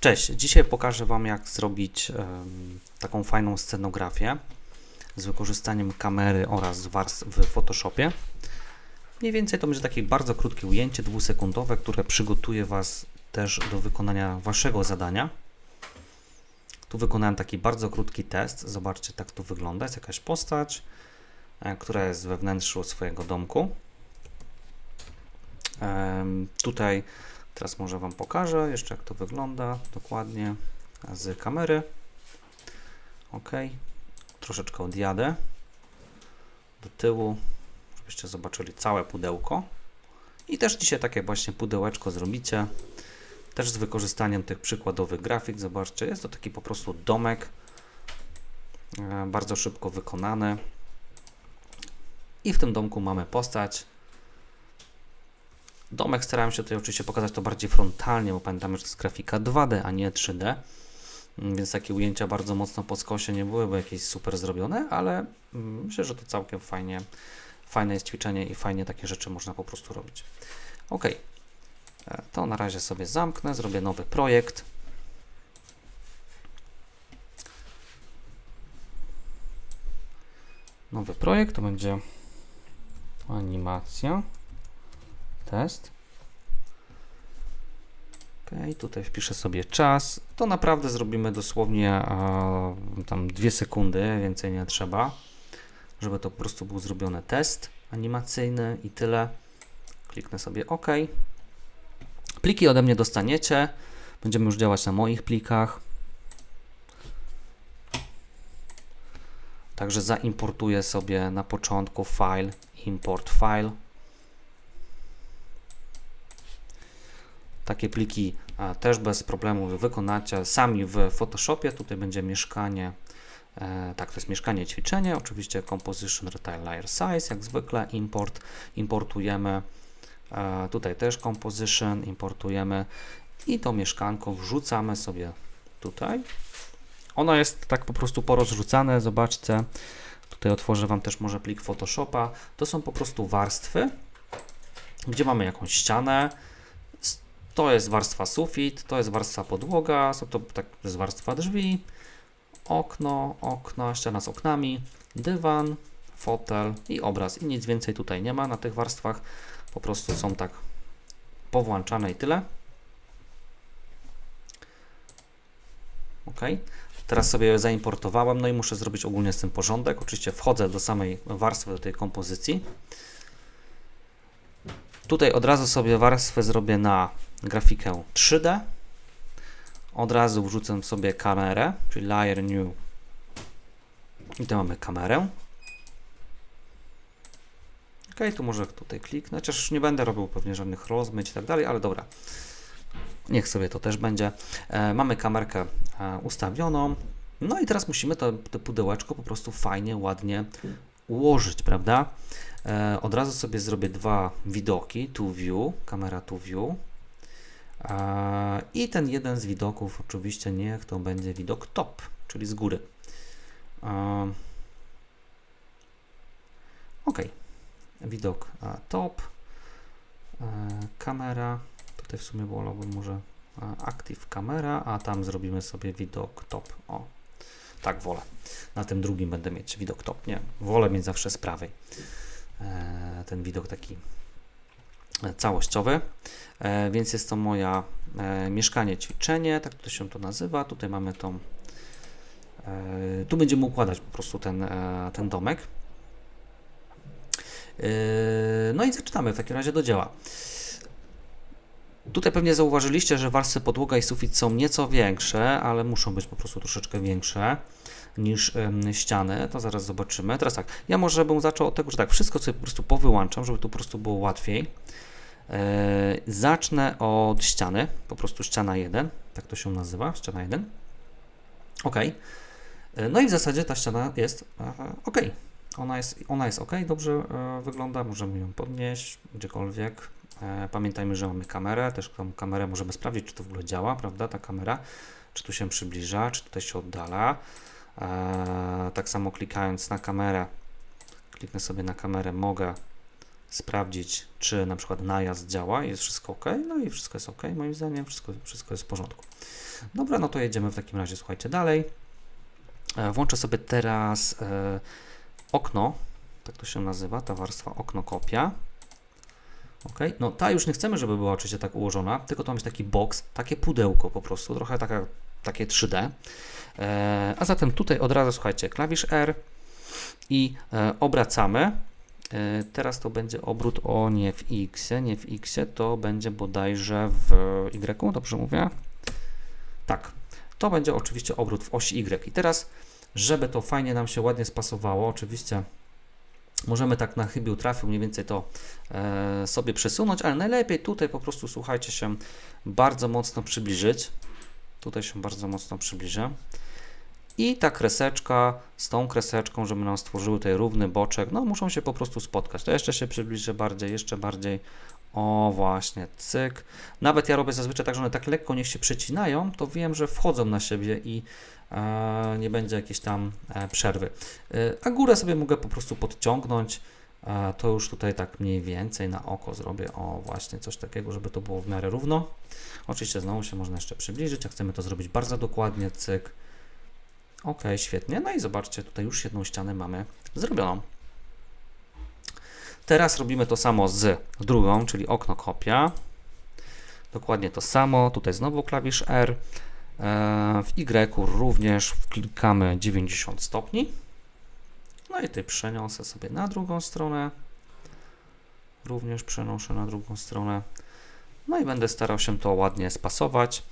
Cześć, dzisiaj pokażę Wam jak zrobić taką fajną scenografię z wykorzystaniem kamery oraz warstw w Photoshopie. Mniej więcej to będzie takie bardzo krótkie ujęcie, dwusekundowe, które przygotuje Was też do wykonania Waszego zadania. Tu wykonałem taki bardzo krótki test. Zobaczcie, tak to wygląda. Jest jakaś postać, e, która jest we wnętrzu swojego domku. Tutaj teraz może Wam pokażę jeszcze jak to wygląda dokładnie z kamery. Ok, troszeczkę odjadę do tyłu, żebyście zobaczyli całe pudełko. I też dzisiaj takie właśnie pudełeczko zrobicie, też z wykorzystaniem tych przykładowych grafik. Zobaczcie, jest to taki po prostu domek, e, bardzo szybko wykonany. I w tym domku mamy postać, Domek starałem się tutaj oczywiście pokazać to bardziej frontalnie, bo pamiętamy, że to jest grafika 2D, a nie 3D. Mm, Więc takie ujęcia bardzo mocno po skosie nie byłyby jakieś super zrobione, ale mm, myślę, że to całkiem fajnie, fajne jest ćwiczenie i fajnie takie rzeczy można po prostu robić. Ok, E, to na razie sobie zamknę, zrobię nowy projekt. Nowy projekt to będzie animacja test. Ok, tutaj wpiszę sobie czas. To naprawdę zrobimy dosłownie a, tam dwie sekundy, więcej nie trzeba, żeby to po prostu był zrobiony test animacyjny i tyle. Kliknę sobie OK. Pliki ode mnie dostaniecie. Będziemy już działać na moich plikach. Także zaimportuję sobie na początku file, import file. Takie pliki też bez problemu wykonacie sami w Photoshopie. Tutaj będzie mieszkanie, e, tak, to jest mieszkanie ćwiczenie, oczywiście composition, retail layer size, jak zwykle import, importujemy, e, tutaj też composition, importujemy i to mieszkanko wrzucamy sobie tutaj. Ono jest tak po prostu porozrzucane, zobaczcie, tutaj otworzę Wam też może plik Photoshopa, to są po prostu warstwy, gdzie mamy jakąś ścianę, to jest warstwa sufit, to jest warstwa podłoga, są to tak, jest warstwa drzwi, okno, okno, ściana z oknami, dywan, fotel i obraz. I nic więcej tutaj nie ma na tych warstwach. Po prostu są tak powłączane i tyle. OK. Teraz sobie zaimportowałem, no i muszę zrobić ogólnie z tym porządek. Oczywiście wchodzę do samej warstwy, do tej kompozycji. Tutaj od razu sobie warstwę zrobię na grafikę 3D. Od razu wrzucę sobie kamerę, czyli layer new. I tu mamy kamerę. Ok, tu może tutaj kliknę, chociaż nie będę robił pewnie żadnych rozmyć i tak dalej, ale dobra. Niech sobie to też będzie. E, mamy kamerkę e, ustawioną. No i teraz musimy to, to pudełeczko po prostu fajnie, ładnie ułożyć, prawda? E, od razu sobie zrobię dwa widoki, tu view, kamera tu view. I ten jeden z widoków oczywiście niech to będzie widok top, czyli z góry. Ok, widok top, kamera, tutaj w sumie wolałbym może active kamera, a tam zrobimy sobie widok top. O, tak wolę. Na tym drugim będę mieć widok top, nie? Wolę mieć zawsze z prawej e, ten widok taki całościowy, e, więc jest to moja e, mieszkanie ćwiczenie, tak to się to nazywa. Tutaj mamy tą, e, tu będziemy układać po prostu ten, ten domek. No i zaczynamy w takim razie do dzieła. Tutaj pewnie zauważyliście, że warstwy podłoga i sufit są nieco większe, ale muszą być po prostu troszeczkę większe niż ym, ściany. To zaraz zobaczymy. Teraz tak, ja może bym zaczął od tego, że tak, wszystko sobie po prostu powyłączam, żeby tu po prostu było łatwiej. Yy, zacznę od ściany, po prostu ściana 1, tak to się nazywa, ściana 1. Ok. Yy, no i w zasadzie ta ściana jest ok. Ona jest, ona jest ok, dobrze yy, wygląda, możemy ją podnieść gdziekolwiek. E, Pamiętajmy, że mamy kamerę, też tą kamerę możemy sprawdzić, czy to w ogóle działa, prawda, ta kamera, czy tu się przybliża, czy tutaj się oddala. Tak samo klikając na kamerę, kliknę sobie na kamerę, mogę sprawdzić, czy na przykład najazd działa jest wszystko ok. No i wszystko jest ok, moim zdaniem, wszystko, wszystko jest w porządku. Dobra, no to jedziemy w takim razie, słuchajcie, dalej. E, włączę sobie teraz e, okno, tak to się nazywa, ta warstwa okno kopia. Ok, no ta już nie chcemy, żeby była oczywiście tak ułożona, tylko to ma być taki box, takie pudełko po prostu, trochę taka, takie 3D. E, a zatem tutaj od razu słuchajcie, klawisz R i e, obracamy. E, teraz to będzie obrót o nie w X, nie w X, to będzie bodajże w Y, dobrze mówię? Tak, to będzie oczywiście obrót w osi Y. I teraz, żeby to fajnie nam się ładnie spasowało, oczywiście możemy tak na chybił trafił mniej więcej to e, sobie przesunąć, ale najlepiej tutaj po prostu słuchajcie się bardzo mocno przybliżyć. Tutaj się bardzo mocno przybliżę. I ta kreseczka z tą kreseczką, żeby nam stworzyły tutaj równy boczek, no muszą się po prostu spotkać. To jeszcze się przybliżę bardziej, jeszcze bardziej. O właśnie, cyk. Nawet ja robię zazwyczaj tak, że one tak lekko niech się przecinają, to wiem, że wchodzą na siebie i e, nie będzie jakiejś tam e, przerwy. E, a górę sobie mogę po prostu podciągnąć. To już tutaj tak mniej więcej na oko zrobię. O właśnie, coś takiego, żeby to było w miarę równo. Oczywiście znowu się można jeszcze przybliżyć, jak chcemy to zrobić bardzo dokładnie, cyk. Ok, świetnie. No i zobaczcie, tutaj już jedną ścianę mamy zrobioną. Teraz robimy to samo z drugą, czyli okno kopia. Dokładnie to samo. Tutaj znowu klawisz R. E, w Y również klikamy 90 stopni. No i tutaj przeniosę sobie na drugą stronę. Również przenoszę na drugą stronę. No i będę starał się to ładnie spasować.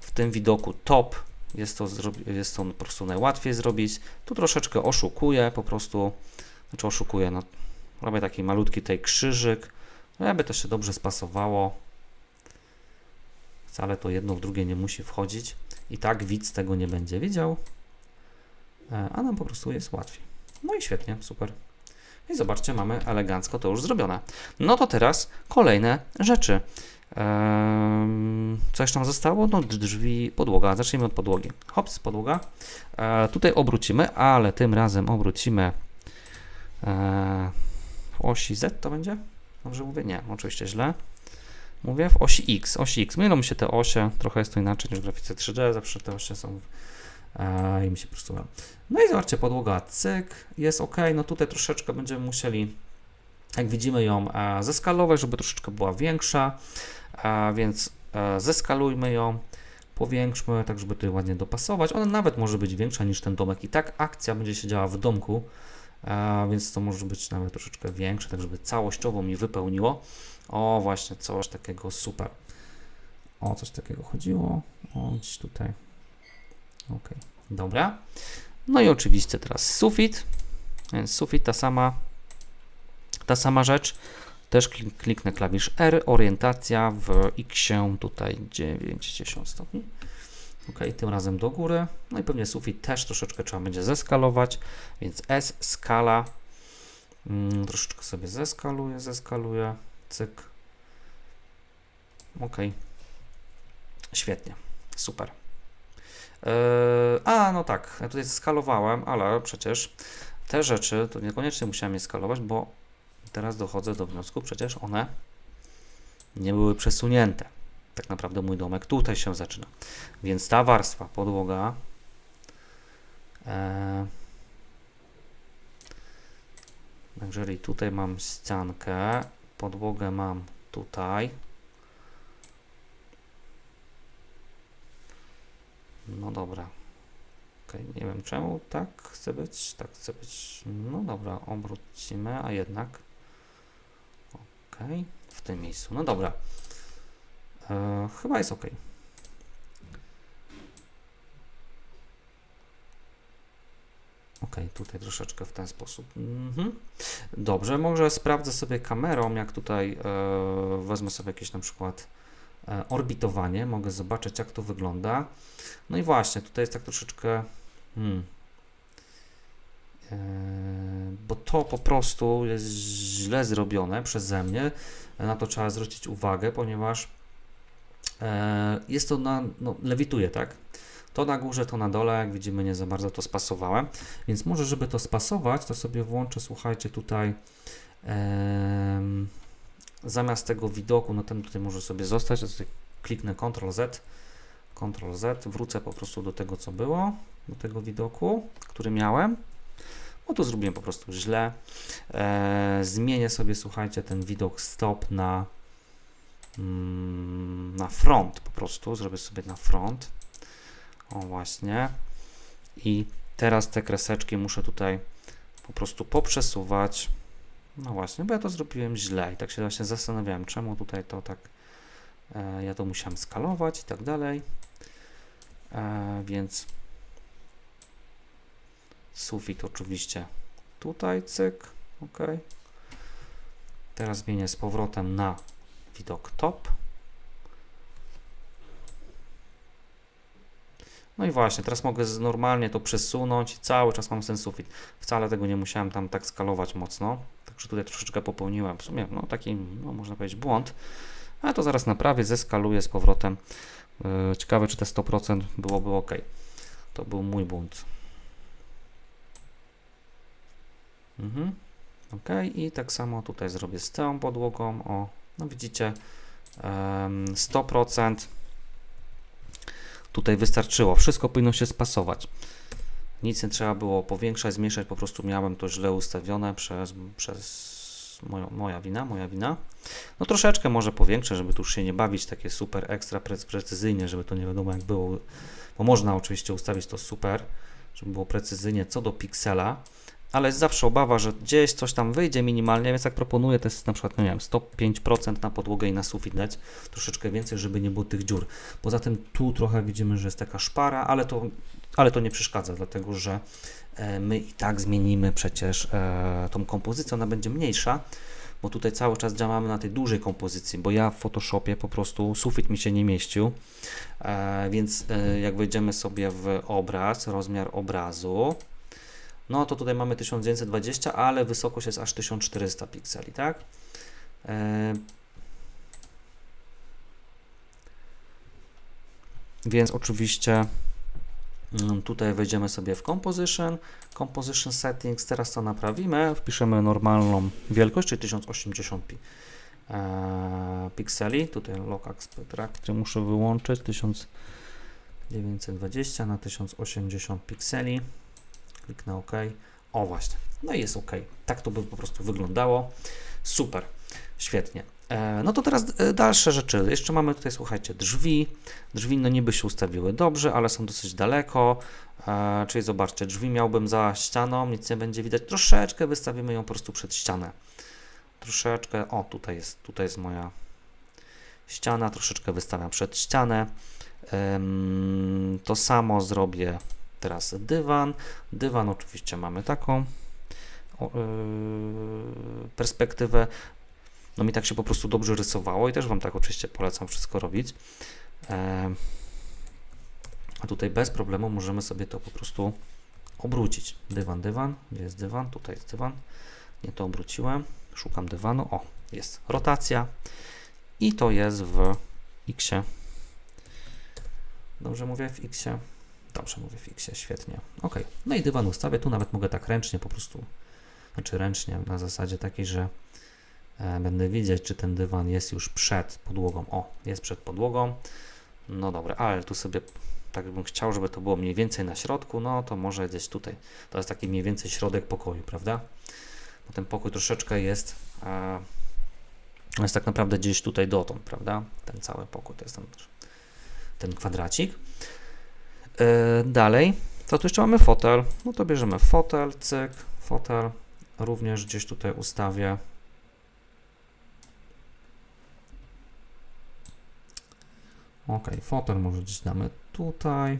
W tym widoku top jest to, jest to po prostu najłatwiej zrobić. Tu troszeczkę oszukuję, po prostu, znaczy oszukuję, no, robię taki malutki tutaj krzyżyk, żeby to się dobrze spasowało. Wcale to jedno w drugie nie musi wchodzić. I tak widz tego nie będzie widział, a nam po prostu jest łatwiej. No i świetnie, super. I zobaczcie, mamy elegancko to już zrobione. No to teraz kolejne rzeczy. Co jeszcze nam zostało? No drzwi, podłoga. Zacznijmy od podłogi. Hops, podłoga. E, tutaj obrócimy, ale tym razem obrócimy e, w osi Z to będzie? Dobrze mówię? Nie, oczywiście źle. Mówię w osi X. Osi X. Mylą mi się te osie, trochę jest to inaczej niż w grafice 3D, zawsze te osie są e, i mi się prostu. No i zobaczcie, podłoga cyk, jest ok. No tutaj troszeczkę będziemy musieli, jak widzimy, ją e, zeskalować, żeby troszeczkę była większa a więc e, zeskalujmy ją, powiększmy, tak żeby tutaj ładnie dopasować. Ona nawet może być większa niż ten domek i tak akcja będzie się działa w domku, więc to może być nawet troszeczkę większe, tak żeby całościowo mi wypełniło. O, właśnie coś takiego super. O, coś takiego chodziło. O, gdzieś tutaj. Ok, dobra. No i oczywiście teraz sufit. Więc sufit ta sama, ta sama rzecz. Też kliknę klawisz R, orientacja w X tutaj 90 stopni. Ok, tym razem do góry. No i pewnie sufit też troszeczkę trzeba będzie zeskalować, więc S, skala. Mm, troszeczkę sobie zeskaluję, zeskaluję, cyk. Ok, świetnie, super. Yy, a, no tak, ja tutaj skalowałem, ale przecież te rzeczy to niekoniecznie musiałem je skalować, bo teraz dochodzę do wniosku, przecież one nie były przesunięte. Tak naprawdę mój domek tutaj się zaczyna. Więc ta warstwa, podłoga, e, jeżeli tutaj mam ściankę, podłogę mam tutaj. No dobra. Okay, nie wiem czemu tak chce być, tak chce być. No dobra, obrócimy, a jednak w tym miejscu. No dobra. E, chyba jest ok. Ok, tutaj troszeczkę w ten sposób. Mhm. Dobrze, może sprawdzę sobie kamerą, jak tutaj e, wezmę sobie jakieś na przykład orbitowanie, mogę zobaczyć jak to wygląda. No i właśnie, tutaj jest tak troszeczkę hmm, e, bo to po prostu jest źle zrobione przeze mnie na to trzeba zwrócić uwagę, ponieważ e, jest to na, no, lewituje, tak? To na górze, to na dole, jak widzimy, nie za bardzo to spasowałem. Więc może, żeby to spasować, to sobie włączę, słuchajcie, tutaj zamiast tego widoku, no ten tutaj może sobie zostać, ja tutaj kliknę Ctrl Z, Ctrl Z, wrócę po prostu do tego, co było, do tego widoku, który miałem. No tu zrobiłem po prostu źle. E, zmienię sobie, słuchajcie, ten widok stop na, mm, na front po prostu. Zrobię sobie na front. O właśnie. I teraz te kreseczki muszę tutaj po prostu poprzesuwać. No właśnie, bo ja to zrobiłem źle i tak się właśnie zastanawiałem, czemu tutaj to tak, e, ja to musiałem skalować i tak dalej. E, więc sufit oczywiście tutaj, cyk, ok. Teraz zmienię z powrotem na widok top. No i właśnie, teraz mogę normalnie to przesunąć i cały czas mam ten sufit. Wcale tego nie musiałem tam tak skalować mocno, także tutaj troszeczkę popełniłem w sumie, no taki, no można powiedzieć błąd, ale to zaraz naprawię, zeskaluję z powrotem. Yy, Ciekawe, czy te 100% byłoby ok. To był mój błąd. Mhm. Ok, i tak samo tutaj zrobię z tą podłogą. O, no widzicie, em, 100%. Tutaj wystarczyło. Wszystko powinno się spasować. Nic nie trzeba było powiększać, zmniejszać. Po prostu miałem to źle ustawione przez, przez moją, moja wina, moja wina. No troszeczkę może powiększę, żeby tu już się nie bawić takie super ekstra pre- precyzyjnie, żeby to nie wiadomo jak było. Bo można oczywiście ustawić to super, żeby było precyzyjnie co do piksela ale jest zawsze obawa, że gdzieś coś tam wyjdzie minimalnie, więc jak proponuję, to jest na przykład, no nie wiem, 105% na podłogę i na sufit dać, troszeczkę więcej, żeby nie było tych dziur. Poza tym tu trochę widzimy, że jest taka szpara, ale to, ale to nie przeszkadza, dlatego że e, my i tak zmienimy przecież e, tą kompozycję, ona będzie mniejsza, bo tutaj cały czas działamy na tej dużej kompozycji, bo ja w Photoshopie po prostu sufit mi się nie mieścił, e, więc jak wejdziemy sobie w obraz, rozmiar obrazu, no to tutaj mamy 1920, ale wysokość jest aż 1400 pikseli, tak? E, Więc oczywiście mm, tutaj wejdziemy sobie w Composition, Composition Settings, teraz to naprawimy, wpiszemy normalną wielkość, czyli 1080 pi, e, pikseli, tutaj Aspect Ratio muszę wyłączyć, 1920 na 1080 pikseli, kliknę OK. O właśnie, no i jest OK. Tak to by po prostu wyglądało. Super, świetnie. E, no to teraz e, dalsze rzeczy. Jeszcze mamy tutaj, słuchajcie, drzwi. Drzwi no niby się ustawiły dobrze, ale są dosyć daleko. E, czyli zobaczcie, drzwi miałbym za ścianą, nic nie będzie widać. Troszeczkę wystawimy ją po prostu przed ścianę. Troszeczkę, o tutaj jest, tutaj jest moja ściana, troszeczkę wystawiam przed ścianę. To samo zrobię Teraz dywan. Dywan oczywiście mamy taką yy, perspektywę. No mi tak się po prostu dobrze rysowało i też Wam tak oczywiście polecam wszystko robić. E, a tutaj bez problemu możemy sobie to po prostu obrócić. Dywan, dywan. Gdzie jest dywan? Tutaj jest dywan. Nie to obróciłem. Szukam dywanu. O, jest rotacja. I to jest w X. Dobrze mówię w X. Dobrze mówię Xie, świetnie. Ok, no i dywan ustawię. Tu nawet mogę tak ręcznie po prostu, znaczy ręcznie na zasadzie takiej, że e, będę widzieć, czy ten dywan jest już przed podłogą. O, jest przed podłogą. No dobra, ale tu sobie tak bym chciał, żeby to było mniej więcej na środku, no to może gdzieś tutaj. To jest taki mniej więcej środek pokoju, prawda? Bo ten pokój troszeczkę jest, e, jest tak naprawdę gdzieś tutaj dotąd, prawda? Ten cały pokój to jest ten, ten kwadracik. Yy, dalej, to tu jeszcze mamy fotel. No to bierzemy fotel, cyk, fotel. Również gdzieś tutaj ustawię. Ok, fotel może gdzieś damy tutaj.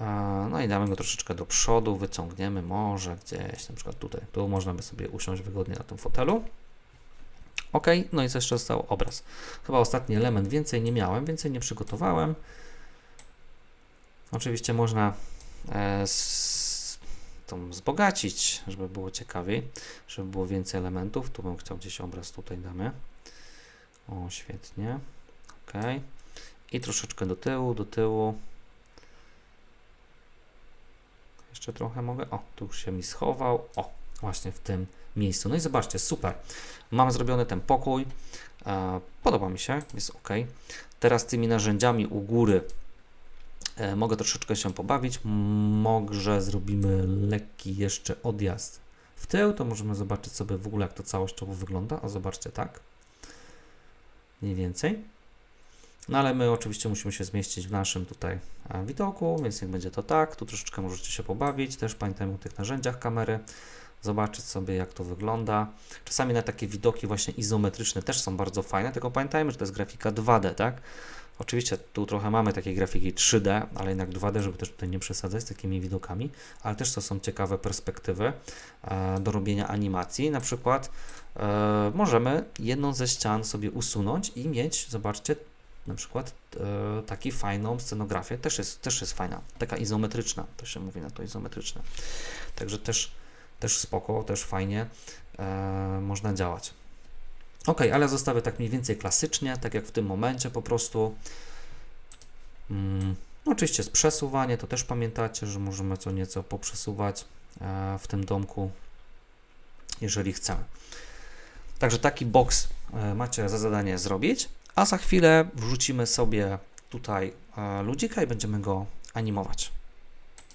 E, No i damy go troszeczkę do przodu, wyciągniemy może gdzieś, na przykład tutaj. Tu można by sobie usiąść wygodnie na tym fotelu. Ok, no i co jeszcze został obraz. Chyba ostatni element, więcej nie miałem, więcej nie przygotowałem. Oczywiście można e, z, tą wzbogacić, żeby było ciekawiej, żeby było więcej elementów. Tu bym chciał gdzieś obraz tutaj damy. O, świetnie. Ok. I troszeczkę do tyłu, do tyłu. Jeszcze trochę mogę. O, tu już się mi schował. O, właśnie w tym miejscu. No i zobaczcie, super. Mam zrobiony ten pokój. E, podoba mi się, jest ok. Teraz tymi narzędziami u góry mogę troszeczkę się pobawić. Może zrobimy lekki jeszcze odjazd w tył, to możemy zobaczyć sobie w ogóle, jak to całościowo wygląda. A zobaczcie, tak. Mniej więcej. No ale my oczywiście musimy się zmieścić w naszym tutaj e, widoku, więc niech będzie to tak. Tu troszeczkę możecie się pobawić. Też pamiętajmy o tych narzędziach kamery. Zobaczyć sobie, jak to wygląda. Czasami na takie widoki właśnie izometryczne też są bardzo fajne, tylko pamiętajmy, że to jest grafika 2D, tak? Oczywiście tu trochę mamy takiej grafiki 3D, ale jednak 2D, żeby też tutaj nie przesadzać z takimi widokami, ale też to są ciekawe perspektywy e, do robienia animacji. Na przykład e, możemy jedną ze ścian sobie usunąć i mieć, zobaczcie, na przykład e, taki fajną scenografię, też jest, też jest fajna, taka izometryczna, to się mówi na to izometryczne. Także też, też spoko, też fajnie e, można działać. Ok, ale zostawię tak mniej więcej klasycznie, tak jak w tym momencie po prostu. Mm, oczywiście jest przesuwanie, to też pamiętacie, że możemy co nieco poprzesuwać e, w tym domku, jeżeli chcemy. Także taki box e, macie za zadanie zrobić, a za chwilę wrzucimy sobie tutaj e, ludzika i będziemy go animować.